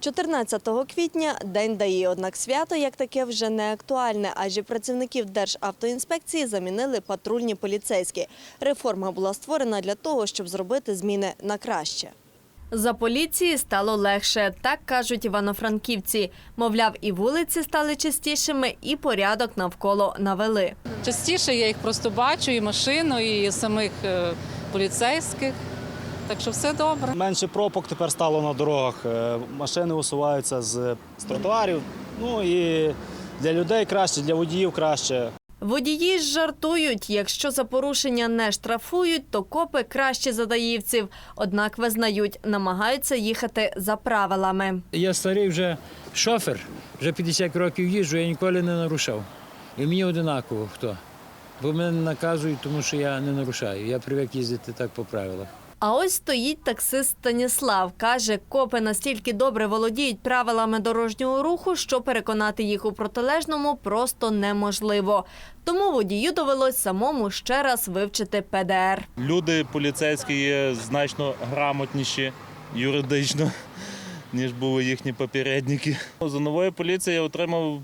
14 квітня – День ДАІ, однак свято як таке вже не актуальне, адже працівників Державтоінспекції замінили патрульні поліцейські. Реформа була створена для того, щоб зробити зміни на краще. За поліції стало легше, так кажуть івано-франківці. Мовляв, і вулиці стали чистішими, і порядок навколо навели. Частіше я їх просто бачу, і машину, і самих е, поліцейських. Так що все добре. Менше пропок тепер стало на дорогах. е, Машини усуваються з, з тротуарів. Ну і для людей краще, для водіїв краще. Водії ж жартують, якщо за порушення не штрафують, то копи краще за даївців. Однак визнають, намагаються їхати за правилами. Я старий вже шофер, вже 50 років їжджу, я ніколи не нарушав. І мені одинаково хто. Бо мене наказують, тому що я не нарушаю. Я привик їздити так по правилах. А ось стоїть таксист Станіслав. Каже, копи настільки добре володіють правилами дорожнього руху, що переконати їх у протилежному просто неможливо. Тому водію довелось самому ще раз вивчити ПДР. Люди поліцейські є значно грамотніші юридично, ніж були їхні попередники. За нової поліції я отримав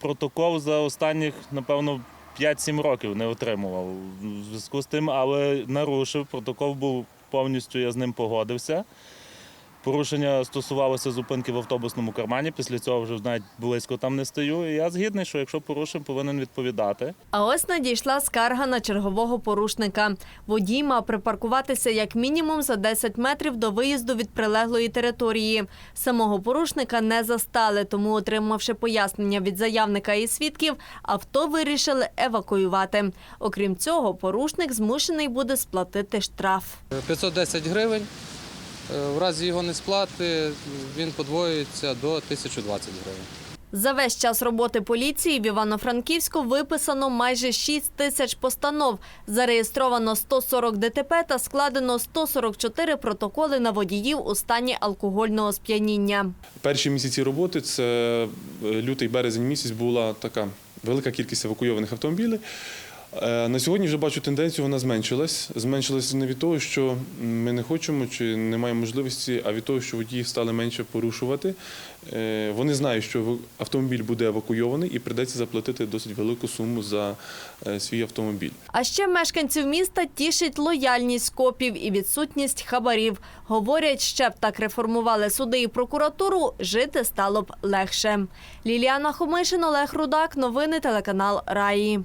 протокол за останніх, напевно, 5-7 років не отримував. В зв'язку з тим, але нарушив. Протокол був повністю, я з ним погодився. Порушення стосувалося зупинки в автобусному кармані. Після цього вже навіть близько там не стою. І я згідний, що якщо порушив, повинен відповідати. А ось надійшла скарга на чергового порушника. Водій мав припаркуватися як мінімум за 10 метрів до виїзду від прилеглої території. Самого порушника не застали, тому, отримавши пояснення від заявника і свідків, авто вирішили евакуювати. Окрім цього, порушник змушений буде сплатити штраф. 510 гривень. Е, В разі його несплати він подвоюється до 1020 гривень. За весь час роботи поліції в Івано-Франківську виписано майже 6 тисяч постанов. Зареєстровано 140 ДТП та складено 144 протоколи на водіїв у стані алкогольного сп'яніння. Перші місяці роботи це е, лютий березень місяць була така велика кількість евакуйованих автомобілів. Е, На сьогодні вже бачу тенденцію, вона зменшилась. Зменшилась не від того, що ми не хочемо чи не маємо можливості, а від того, що водії стали менше порушувати. Е, Вони знають, що автомобіль буде евакуйований і прийдеться заплатити досить велику суму за е, свій автомобіль. А ще мешканців міста тішить лояльність копів і відсутність хабарів. Говорять, ще б так реформували суди і прокуратуру, жити стало б легше. Ліліана Хомишин, Олег Рудак, новини телеканал Раї.